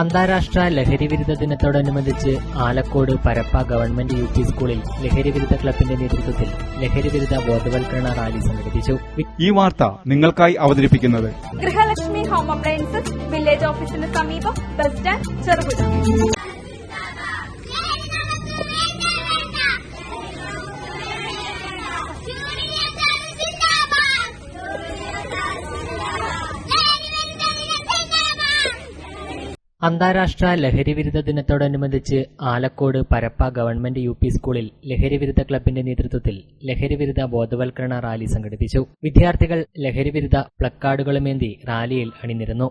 അന്താരാഷ്ട്ര ലഹരിവിരുദ്ധ ദിനത്തോടനുബന്ധിച്ച് Alakode Parappa government U P സ്കൂളിൽ ലഹരിവിരുദ്ധ ക്ലബിന്റെ നേതൃത്വത്തിൽ ലഹരിവിരുദ്ധ ബോധവൽക്കരണ റാലി സംഘടിപ്പിച്ചു. ഈ വാർത്ത നിങ്ങൾക്കായി അവതരിപ്പിക്കുന്നത് ഗൃഹലക്ഷ്മി ഹോം അപ്ലയൻസസ് വില്ലേജ് ഓഫീസിന് സമീപം ബസ് സ്റ്റാൻഡ് ചെറുപുഴ. അന്താരാഷ്ട്ര ലഹരിവിരുദ്ധ ദിനത്തോടനുബന്ധിച്ച് Alakode Parappa government U P സ്കൂളിൽ ലഹരിവിരുദ്ധ ക്ലബിന്റെ നേതൃത്വത്തിൽ ലഹരിവിരുദ്ധ ബോധവൽക്കരണ റാലി സംഘടിപ്പിച്ചു. വിദ്യാർത്ഥികൾ ലഹരിവിരുദ്ധ പ്ലക്കാർഡുകളുമേന്തി റാലിയിൽ അണിനിരന്നു.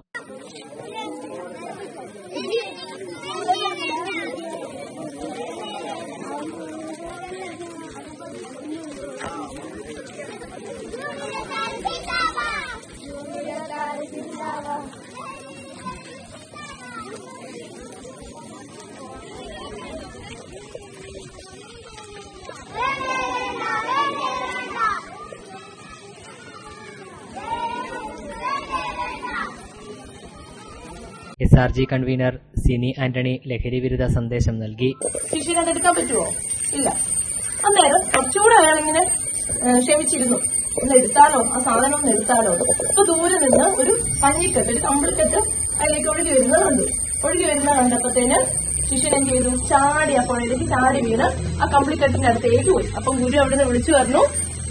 S R G convener Sini Antony ലഹരി വിരുദ്ധ സന്ദേശം നൽകി. ശിശിനെ എടുക്കാൻ പറ്റുമോ ഇല്ല. അന്നേരം കുറച്ചുകൂടെ അയാളിങ്ങനെ ക്ഷമിച്ചിരുന്നു. ഒന്ന് എടുത്താലോ? ആ സാധനം ഒന്ന് എടുത്താലോ? അപ്പൊ ദൂരെ നിന്ന് ഒരു പഞ്ഞിക്കെട്ട് ഒരു കമ്പിളിക്കെട്ട് അതിലേക്ക് ഒഴുകി വരുന്നത് കണ്ടു ഒഴുകി വരുന്നത് കണ്ടപ്പോഴത്തേന് ശിഷ്യൻ എന്ത് ചെയ്തു? ചാടി ആ പുഴയിലേക്ക് ചാടി വീണ് ആ കമ്പിളിക്കെട്ടിന്റെ അടുത്തേക്ക് പോയി. അപ്പം ഗുരു അവിടെ നിന്ന് വിളിച്ചു പറഞ്ഞു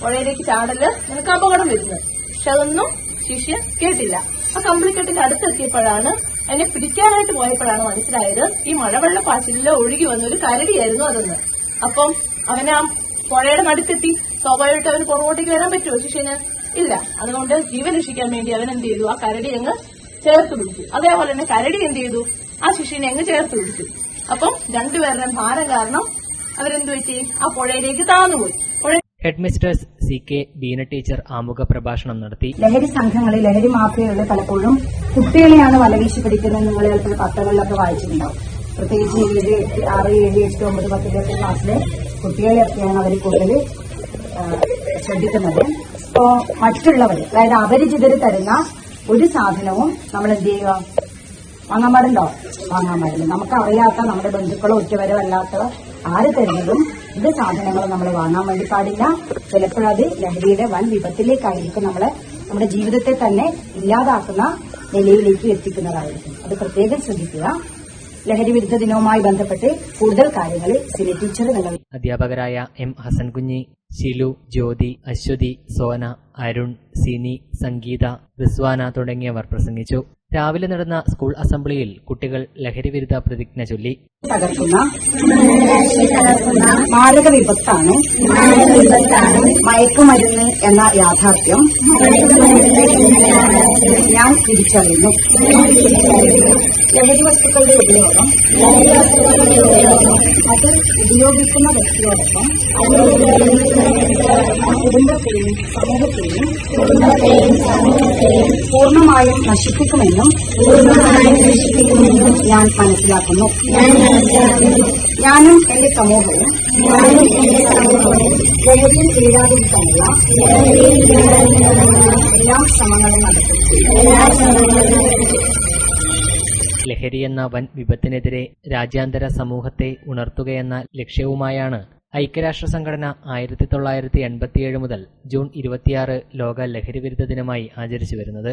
പുഴയിലേക്ക് ചാടൽ നിനക്ക് അപകടം വരുന്നത്. പക്ഷെ അതൊന്നും ശിഷ്യൻ കേട്ടില്ല. ആ കമ്പിളിക്കെട്ടിന്റെ അടുത്തെത്തിയപ്പോഴാണ് എന്നെ പിടിക്കാനായിട്ട് പോയപ്പോഴാണ് മനസ്സിലായത് ഈ മഴവെള്ള പാച്ചിലെ ഒഴുകി വന്ന ഒരു കരടിയായിരുന്നു അതെന്ന്. അപ്പം അവനെ ആ പുഴയുടെ നടുക്കെത്തി. സ്വാഭാവികമായിട്ട് അവന് പുറകോട്ടേക്ക് വരാൻ പറ്റുമോ ശിഷ്യന്? ഇല്ല. അതുകൊണ്ട് ജീവൻ രക്ഷിക്കാൻ വേണ്ടി അവൻ എന്ത് ചെയ്തു? ആ കരടി അങ്ങ് ചേർത്ത് പിടിച്ചു. അതേപോലെ തന്നെ കരടി എന്ത് ചെയ്തു? ആ ശിഷ്യനെ അങ്ങ് ചേർത്ത് പിടിച്ചു. അപ്പം രണ്ടുപേരുടെയും ഭാരം കാരണം അവരെന്ത് പറ്റി? ആ പുഴയിലേക്ക് താന്നുപോയി. Head mistress C K Beena teacher ആമുഖ പ്രഭാഷണം നടത്തി. ലഹരി സംഘങ്ങളിൽ ലഹരി മാഫിയകളിൽ പലപ്പോഴും കുട്ടികളെയാണ് വലവീശി പിടിക്കുന്നത് നിങ്ങൾ ചിലപ്പോൾ പത്രങ്ങളിലൊക്കെ വായിച്ചിട്ടുണ്ടാവും. പ്രത്യേകിച്ച് ഏഴ് ആറ് ഏഴ് എട്ട് ഒമ്പത് പത്തിലൊക്കെ ക്ലാസ്സിലെ കുട്ടികളെയൊക്കെയാണ് അവർ കൂടുതൽ ശ്രദ്ധിക്കുന്നത്. ഇപ്പോ മറ്റുള്ളവർ അതായത് അപരിചിതര് തരുന്ന ഒരു സാധനവും നമ്മൾ എന്ത് ചെയ്യുക? വാങ്ങാൻ പാടുണ്ടോ? വാങ്ങാൻ പാടില്ല. നമുക്ക് അറിയാത്ത നമ്മുടെ ബന്ധുക്കളോ ഒറ്റവരോ അല്ലാത്ത ആര് തരുന്നതും ഇത് സാധനങ്ങൾ നമ്മൾ വാങ്ങാൻ വേണ്ടി പാടില്ല. ചിലപ്പോഴത് ലഹരിയുടെ വൻ വിപത്തിലേക്കായിരിക്കും നമ്മളെ നമ്മുടെ ജീവിതത്തെ തന്നെ ഇല്ലാതാക്കുന്ന നിലയിലേക്ക് എത്തിക്കുന്നതായിരിക്കും. അത് പ്രത്യേകം ശ്രദ്ധിക്കുക. ലഹരി വിരുദ്ധ ദിനവുമായി ബന്ധപ്പെട്ട് കൂടുതൽ കാര്യങ്ങൾ സിനി ടീച്ചർ നിങ്ങൾ അധ്യാപകരായ എം ഹസൻകുഞ്ഞി ശിലു ജ്യോതി അശ്വതി സോന അരുൺ സിനി സംഗീത റിസ്വാന തുടങ്ങിയവർ പ്രസംഗിച്ചു. രാവിലെ നടന്ന സ്കൂൾ അസംബ്ലിയിൽ കുട്ടികൾ ലഹരിവിരുദ്ധ പ്രതിജ്ഞ ചൊല്ലി. തകർക്കുന്ന മാരക വിപത്താണ് മയക്കുമരുന്ന് എന്ന യാഥാർത്ഥ്യം ഞാൻ തിരിച്ചറിയുന്നു. ലഹരി വസ്തുക്കളുടെ ഉപയോഗം അത് ഉപയോഗിക്കുന്ന വ്യക്തിയോടൊപ്പം കുടുംബത്തെയും സമൂഹത്തെയും പൂർണമായും നശിപ്പിക്കുമെന്നും ഞാൻ മനസ്സിലാക്കുന്നു. ഞാനും എന്റെ സമൂഹവും ലഹരിയിൽ വീഴാതിരിക്കാനുള്ള എല്ലാ ശ്രമങ്ങളും നടത്തും ലഹരി എന്ന വൻ വിപത്തിനെതിരെ രാജ്യാന്തര സമൂഹത്തെ ഉണർത്തുകയെന്ന ലക്ഷ്യവുമായാണ് ഐക്യരാഷ്ട്ര സംഘടന ആയിരത്തി തൊള്ളായിരത്തി എൺപത്തിയേഴ് മുതൽ ജൂൺ ഇരുപത്തിയാറ് ലോക ലഹരി വിരുദ്ധ ദിനമായി ആചരിച്ചു വരുന്നത്.